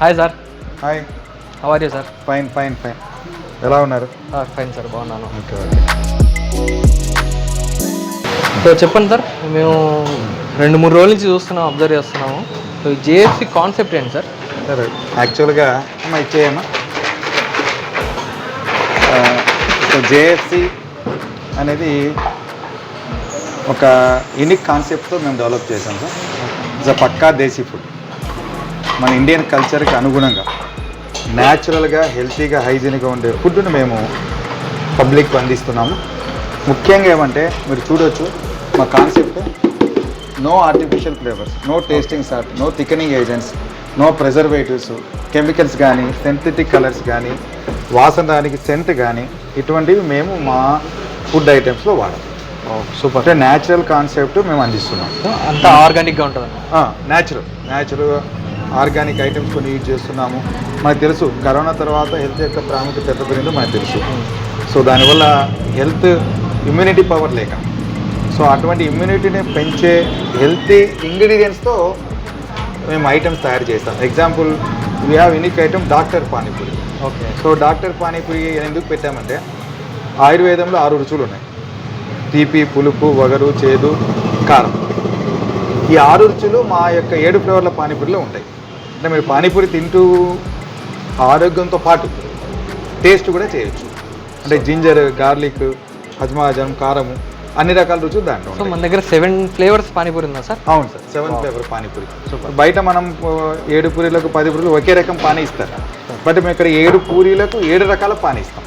Hi sir. Hi. How are you sir fine fine fine ఎలా ఉన్నారు? Fine sir బాగున్నాను. Okay okay so చెప్పండి sir మేము రెండు మూడు రోజుల నుంచి చూస్తున్నాం అబ్జర్వ్ చేస్తున్నాము. సో జేఎఫ్సి కాన్సెప్ట్ ఏంటి సార్ సరే యాక్చువల్గా అమ్మ ఇచ్చేయమ్మా సో జేఎఫ్సి అనేది ఒక యూనిక్ కాన్సెప్ట్తో మేము డెవలప్ చేసాం సార్ ఇట్స్ అ పక్కా దేశీ ఫుడ్ మన ఇండియన్ కల్చర్కి అనుగుణంగా న్యాచురల్గా హెల్తీగా హైజీనిక్గా ఉండే ఫుడ్ను మేము పబ్లిక్ అందిస్తున్నాము. ముఖ్యంగా ఏమంటే మీరు చూడొచ్చు మా concept no artificial flavours no tasting salt no thickening agents no preservatives chemicals కానీ సింథటిక్ కలర్స్ కానీ వాసన దానికి సెంట్ కానీ ఇటువంటివి మేము మా ఫుడ్ ఐటమ్స్లో వాడాం సూపర్. అంటే న్యాచురల్ కాన్సెప్ట్ మేము అందిస్తున్నాం. అంతా ఆర్గానిక్గా ఉంటుంది న్యాచురల్ న్యాచురల్ ఆర్గానిక్ ఐటమ్స్ కొన్ని యూజ్ చేస్తున్నాము. మనకు తెలుసు కరోనా తర్వాత హెల్త్ యొక్క ప్రాముఖ్యత ఎంత పెరిగిందో మనకు తెలుసు. సో దానివల్ల హెల్త్ ఇమ్యూనిటీ పవర్ లేక. సో అటువంటి ఇమ్యూనిటీని పెంచే హెల్తీ ఇంగ్రీడియంట్స్తో మేము ఐటమ్స్ తయారు చేస్తాం. Example we have unique item doctor panipuri. Okay. So doctor panipuri ఎందుకు పెట్టామంటే ఆయుర్వేదంలో ఆరు రుచులు ఉన్నాయి తీపి పులుపు వగరు చేదు కారం. ఈ ఆరు రుచులు మా యొక్క ఏడు ఫ్లేవర్ల పానీపూరిలో ఉంటాయి. అంటే మీరు పానీపూరి తింటూ ఆరోగ్యంతో పాటు టేస్ట్ కూడా చేయొచ్చు. అంటే జింజర్ గార్లిక్ హజ్మాజం కారము అన్ని రకాల రుచులు దాంట్లో సో మన దగ్గర సెవెన్ ఫ్లేవర్స్ పానీపూరి ఉందా సార్? అవును సార్ సెవెన్. ఫ్లేవర్ పానీపూరి. బయట మనం ఏడు పూరీలకు పది పూరీలు ఒకే రకం పానీ ఇస్తారు. బట్ మేము ఇక్కడ ఏడు పూరీలకు ఏడు రకాల పానీ ఇస్తాం.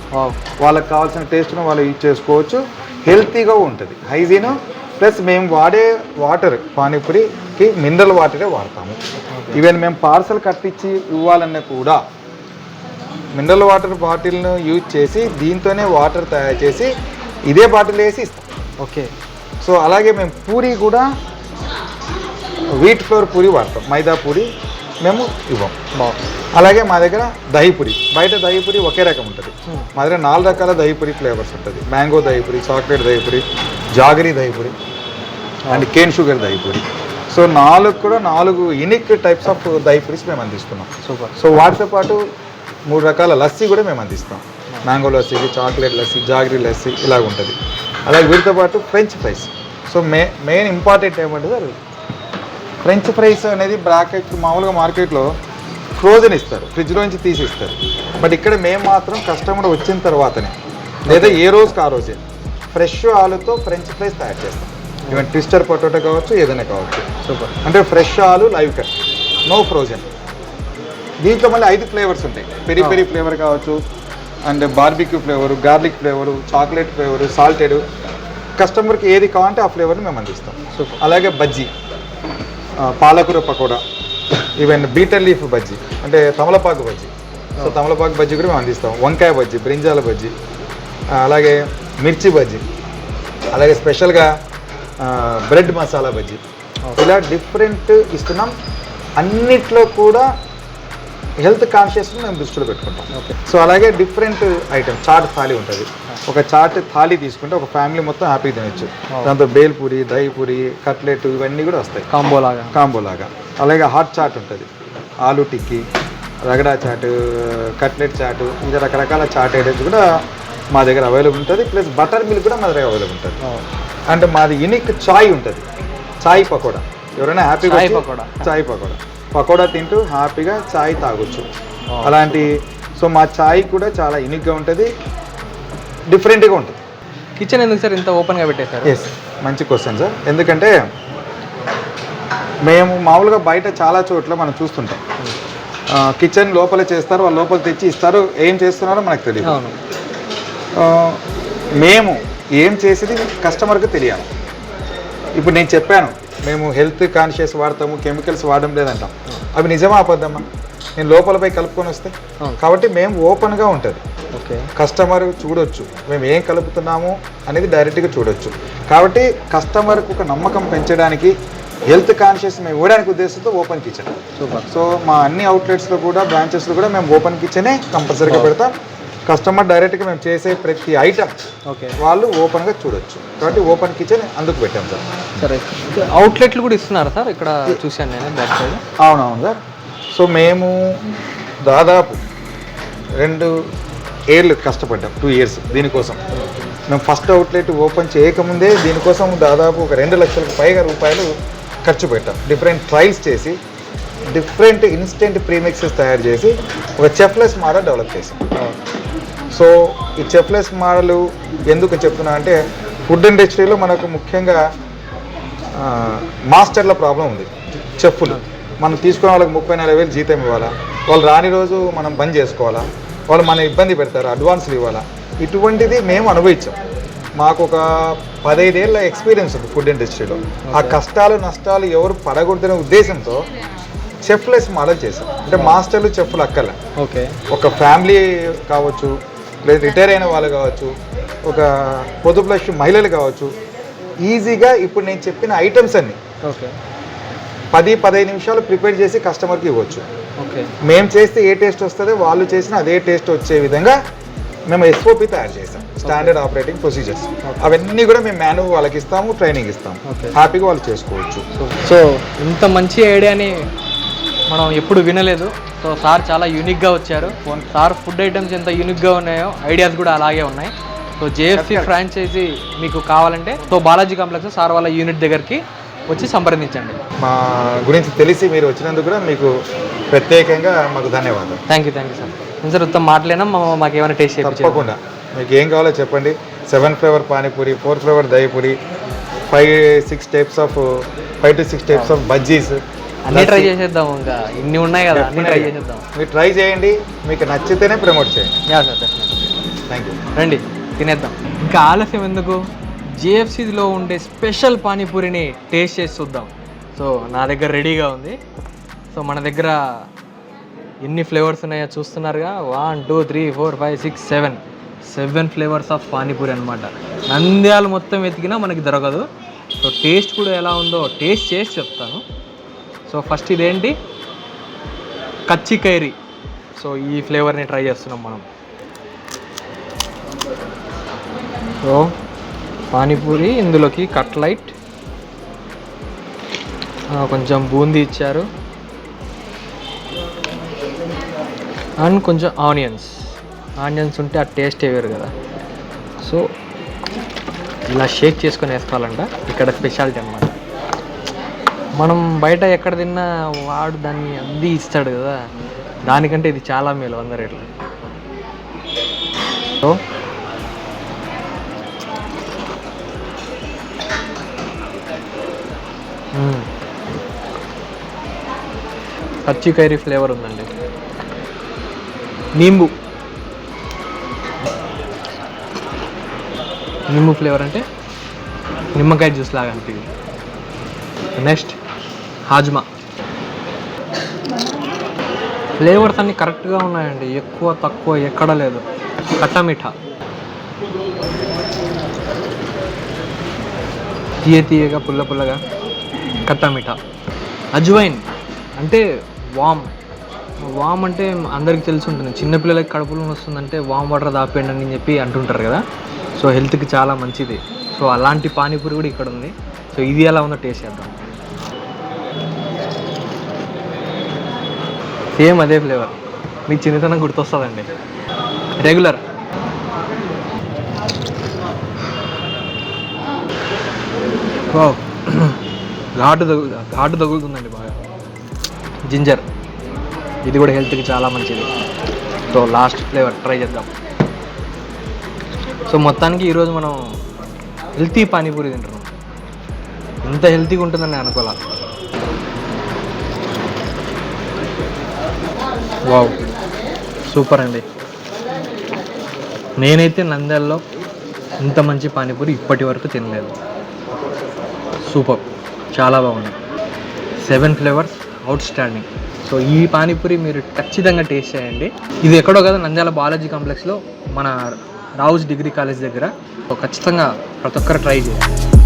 వాళ్ళకి కావాల్సిన టేస్ట్ను వాళ్ళు యూజ్ చేసుకోవచ్చు. హెల్తీగా ఉంటుంది. హైజీన్ ప్లస్ మేము వాడే వాటర్ పానీపూరికి మినరల్ వాటరే వాడతాము. ఈవెన్ మేము పార్సల్ కట్టించి ఇవ్వాలన్నా కూడా మినరల్ వాటర్ బాటిల్ను యూజ్ చేసి దీంతోనే వాటర్ తయారు చేసి ఇదే బాటిల్ వేసి ఇస్తాం. ఓకే. సో అలాగే మేము పూరి కూడా వీట్ ఫ్లోర్ పూరి వాడతాం. మైదా పూరి మేము ఇవ్వం. అలాగే మా దగ్గర దహిపురి బయట దహిపురి ఒకే రకం ఉంటుంది. మా దగ్గర నాలుగు రకాల దహిపురి ఫ్లేవర్స్ ఉంటుంది. Mango dahipuri chocolate dahipuri jaggery dahipuri and cane sugar dahipuri so నాలుగు కూడా నాలుగు యూనిక్ టైప్స్ ఆఫ్ దహిపురీస్ మేము అందిస్తున్నాం. సూపర్. సో వాటితో పాటు మూడు రకాల లస్సీ కూడా మేము అందిస్తాం. Mango lassi chocolate lassi jaggery lassi ఇలాగ ఉంటుంది. అలాగే వీటితో పాటు French fries so may main important ఏమంటే సార్ ఫ్రెంచ్ ఫ్రైస్ అనేది బ్రాకెట్ మామూలుగా మార్కెట్లో ఫ్రోజన్ ఇస్తారు. ఫ్రిడ్జ్లోంచి తీసి ఇస్తారు బట్ ఇక్కడ మేము మాత్రం కస్టమర్ వచ్చిన తర్వాతనే. లేదా ఏ రోజుకి ఆ రోజే. ఫ్రెష్ ఆలుతో ఫ్రెంచ్ ఫ్రైస్ తయారు చేస్తాం. ఈవెన్ ట్విస్టర్ పొటాటో కావచ్చు ఏదైనా కావచ్చు. సూపర్. అంటే ఫ్రెష్ ఆలు లైవ్ కట్. నో ఫ్రోజన్ దీంట్లో మళ్ళీ ఐదు ఫ్లేవర్స్ ఉంటాయి. పెరి పెరి ఫ్లేవర్ కావచ్చు and barbecue flavour garlic flavour chocolate flavour salted. కస్టమర్కి ఏది కావాలంటే ఆ ఫ్లేవర్ని మేము అందిస్తాం. అలాగే బజ్జీ. పాలకూర pakoda. Even betel leaf bajji. అంటే తమలపాకు బజ్జీ. సో తమలపాకు బజ్జీ కూడా మేము అందిస్తాం. వంకాయ బజ్జీ బ్రింజాల బజ్జీ. అలాగే మిర్చి బజ్జీ. అలాగే స్పెషల్గా బ్రెడ్ మసాలా బజ్జీ. ఇలా డిఫరెంట్ ఇస్తున్నాం. అన్నిట్లో కూడా హెల్త్ కాన్షియస్ మేము దృష్టిలో పెట్టుకుంటాం. ఓకే. సో అలాగే డిఫరెంట్ ఐటమ్ చాట్ థాలీ ఉంటుంది. ఒక చాట్ థాలీ తీసుకుంటే ఒక ఫ్యామిలీ మొత్తం హ్యాపీ తినొచ్చు. దాంతో బేల్పూరి దహిపూరి కట్లెట్ ఇవన్నీ కూడా వస్తాయి. కాంబో లాగా. కాంబో లాగా. అలాగే హాట్ చాట్ ఉంటుంది. ఆలు టిక్కీ రగడా చాట్ కట్లెట్ చాట్ ఇంకా రకరకాల చాట్ ఐటమ్స్ కూడా మా దగ్గర అవైలబుల్ ఉంటుంది ప్లస్ బటర్ మిల్క్ కూడా మా దగ్గర అవైలబుల్ ఉంటుంది. అంటే మాది యూనిక్ చాయ్ ఉంటుంది. చాయ్ పకోడా. ఎవరైనా హ్యాపీగా పకోడా. చాయ్ పకోడా. పకోడా తింటూ హ్యాపీగా చాయ్ తాగొచ్చు. అలాంటి సో మా చాయ్ కూడా చాలా యూనిక్గా ఉంటుంది. డిఫరెంట్గా ఉంటుంది. కిచెన్ ఎందుకు సార్ ఇంత ఓపెన్గా పెట్టేశారు? ఎస్ మంచి క్వశ్చన్ సార్ ఎందుకంటే మేము మామూలుగా బయట చాలా చోట్ల మనం చూస్తుంటాం. కిచెన్ లోపల చేస్తారు వాళ్ళు లోపల తెచ్చి ఇస్తారు. ఏం చేస్తున్నారో మనకు తెలియదు మేము ఏం చేసేది కస్టమర్కి తెలియాలి. ఇప్పుడు నేను చెప్పాను మేము హెల్త్ కాన్షియస్ వాడతాము కెమికల్స్ వాడడం లేదంటాం. అవి నిజమా అబద్ధమా? నేను లోపలపై కలుపుకొని వస్తే. కాబట్టి మేము ఓపెన్గా ఉంటుంది. ఓకే. కస్టమర్ చూడొచ్చు మేము ఏం కలుపుతున్నాము అనేది డైరెక్ట్గా చూడొచ్చు. కాబట్టి కస్టమర్కి ఒక నమ్మకం పెంచడానికి హెల్త్ కాన్షియస్ మేము ఇవ్వడానికి ఉద్దేశంతో ఓపెన్ కిచెన్ సూపర్. సో మా అన్ని అవుట్లెట్స్లో కూడా బ్రాంచెస్లో కూడా మేము ఓపెన్ కిచెనే కంపల్సరీగా పెడతాం. కస్టమర్ డైరెక్ట్గా మేము చేసే ప్రతి ఐటమ్ ఓకే. వాళ్ళు ఓపెన్గా చూడొచ్చు. కాబట్టి ఓపెన్ కిచెన్ అందుకు పెట్టాం సార్. సరే. అవుట్లెట్లు కూడా ఇస్తున్నారు సార్? ఇక్కడ చూశాను నేను బ్యాక్ సైడ్. అవునవును సార్. సో మేము దాదాపు రెండు ఏళ్ళు కష్టపడ్డాం టూ ఇయర్స్ దీనికోసం. మేము ఫస్ట్ అవుట్లెట్ ఓపెన్ చేయకముందే దీనికోసం దాదాపు ఒక రెండు లక్షలకు పైగా రూపాయలు ఖర్చు పెట్టాం. డిఫరెంట్ ట్రయల్స్ చేసి డిఫరెంట్ ఇన్స్టెంట్ ప్రీమిక్సెస్ తయారు చేసి ఒక చెఫ్లెస్ మోడల్ డెవలప్ చేసాం. సో ఈ చెఫ్లెస్ మోడల్ ఎందుకు చెప్తున్నా అంటే ఫుడ్ ఇండస్ట్రీలో మనకు ముఖ్యంగా మాస్టర్ల ప్రాబ్లం ఉంది. చెఫ్లు మనం తీసుకునే వాళ్ళకి ముప్పై నలభై వేలు జీతం ఇవ్వాలా? వాళ్ళు రాని రోజు మనం బంద్ చేసుకోవాలా? వాళ్ళు మన ఇబ్బంది పెడతారు? అడ్వాన్స్లు ఇవ్వాలా? ఇటువంటిది మేము అనుభవించాం. మాకు ఒక పదైదేళ్ళ ఎక్స్పీరియన్స్ ఉంది ఫుడ్ ఇండస్ట్రీలో. ఆ కష్టాలు నష్టాలు ఎవరు పడకూడదనే ఉద్దేశంతో చెఫ్లెస్ మోడల్ చేసాం అంటే మాస్టర్లు చెఫ్లు అక్కర్లే. ఓకే. ఒక ఫ్యామిలీ కావచ్చు లేదా రిటైర్ అయిన వాళ్ళు కావచ్చు ఒక పొదుపు లక్ష్యం మహిళలు కావచ్చు ఈజీగా ఇప్పుడు నేను చెప్పిన ఐటమ్స్ అన్ని ఓకే. పది పదహైదు నిమిషాలు ప్రిపేర్ చేసి కస్టమర్కి ఇవ్వచ్చు. ఓకే. మేము చేస్తే ఏ టేస్ట్ వస్తుందో వాళ్ళు చేసిన అదే టేస్ట్ వచ్చే విధంగా మేము ఎస్ఓపి తయారు చేస్తాం. స్టాండర్డ్ ఆపరేటింగ్ ప్రొసీజర్స్ అవన్నీ కూడా మేము మాన్యూ వాళ్ళకి ఇస్తాము ట్రైనింగ్ ఇస్తాము. హ్యాపీగా వాళ్ళు చేసుకోవచ్చు. సో ఇంత మంచి ఐడియాని మనం ఎప్పుడు వినలేదు. సో సార్ చాలా యూనిక్గా వచ్చారు. సార్ ఫుడ్ ఐటమ్స్ ఎంత యూనిక్గా ఉన్నాయో ఐడియాస్ కూడా అలాగే ఉన్నాయి. సో జేఎఫ్సి ఫ్రాంచైజీ మీకు కావాలంటే సో బాలాజీ కాంప్లెక్స్ సార్ వాళ్ళ యూనిట్ దగ్గరికి వచ్చి సంప్రదించండి. మా గురించి తెలిసి మీరు వచ్చినందుకు కూడా మీకు ప్రత్యేకంగా మాకు ధన్యవాదాలు. Thank you thank you sir sir ఉత్తమ మాటలేనా మా- మాకు ఏమైనా టేస్ట్ చేయించండి తప్పకుండా. మీకు ఏం కావాలో చెప్పండి. Seven flavour panipuri four flavour dahipuri five six types of five to six types of bajjis అన్నీ ట్రై చేసేద్దాం ఇంకా. ఇన్ని ఉన్నాయి కదా అన్నీ ట్రై చేసేద్దాం. మీరు ట్రై చేయండి మీకు నచ్చితేనే ప్రమోట్ చేయండి. యా సార్ థ్యాంక్ యూ రండి తినేద్దాం. ఇంకా ఆలస్యం ఎందుకు? జిఎఫ్సిలో ఉండే స్పెషల్ పానీపూరిని టేస్ట్ చేసి చూద్దాం. సో నా దగ్గర రెడీగా ఉంది. సో మన దగ్గర ఎన్ని ఫ్లేవర్స్ ఉన్నాయో చూస్తున్నారుగా? One two three four five six seven seven flavours of panipuri అనమాట నంద్యాల మొత్తం వెతికినా మనకి దొరకదు. సో టేస్ట్ కూడా ఎలా ఉందో టేస్ట్ చేసి చెప్తాను. సో ఫస్ట్ ఇదేంటి? కచ్చి కైరీ. సో ఈ ఫ్లేవర్ని ట్రై చేస్తున్నాం మనం. సో పానీపూరి ఇందులోకి కట్లైట్. కొంచెం బూందీ ఇచ్చారు. అండ్ కొంచెం ఆనియన్స్. ఆనియన్స్ ఉంటే ఆ టేస్ట్ వేరు కదా. సో ఇలా షేక్ చేసుకొని వేసుకోవాలంట. ఇక్కడ స్పెషాలిటీ అనమాట మనం బయట ఎక్కడ తిన్నా వాడు దాన్ని అంది ఇస్తాడు కదా. దానికంటే ఇది చాలా మేలు వంద రేట్లు. పచ్చి కైరీ ఫ్లేవర్ ఉందండి. నింబు. నింబు ఫ్లేవర్ అంటే నిమ్మకాయ జ్యూస్ లాగా అనిపించింది నెక్స్ట్. హాజ్మా. ఫ్లేవర్స్ అన్నీ కరెక్ట్గా ఉన్నాయండి. ఎక్కువ తక్కువ ఎక్కడ లేదు. కట్టా తీయ తీయగా పుల్ల పుల్లగా కట్టా అజ్వైన్ అంటే వామ్. వామ్ అంటే అందరికీ తెలిసి ఉంటుంది. చిన్నపిల్లలకి కడుపులో వస్తుందంటే వామ్ వాటర్ దాపేయండి అని చెప్పి అంటుంటారు కదా. సో హెల్త్కి చాలా మంచిది. సో అలాంటి పానీపూరి కూడా ఇక్కడ ఉంది. సో ఇది ఎలా ఉందో టేస్ట్ చేద్దాం. సేమ్ అదే ఫ్లేవర్. మీ చిన్నతనం గుర్తొస్తుందండి. రెగ్యులర్ ఘాటు తగు ఘాటు తగులుతుందండి బాగా. జింజర్ ఇది కూడా హెల్త్కి చాలా మంచిది. సో లాస్ట్ ఫ్లేవర్ ట్రై చేద్దాం. సో మొత్తానికి ఈరోజు మనం హెల్తీ పానీపూరి తింటున్నాం. ఇంత హెల్తీగా ఉంటుందని అనుకోవాలి వావ్. సూపర్ అండి. నేనైతే నంద్యాలలో ఇంత మంచి పానీపూరి ఇప్పటి వరకు తినలేదు. సూపర్. చాలా బాగుంది. Seven flavours outstanding so ఈ పానీపూరి మీరు ఖచ్చితంగా టేస్ట్ చేయండి. ఇది ఎక్కడో కదా నంద్యాల బాలాజీ కాంప్లెక్స్లో మన రావుస్ డిగ్రీ కాలేజ్ దగ్గర. ఖచ్చితంగా ప్రతి ఒక్కరు ట్రై చేయండి.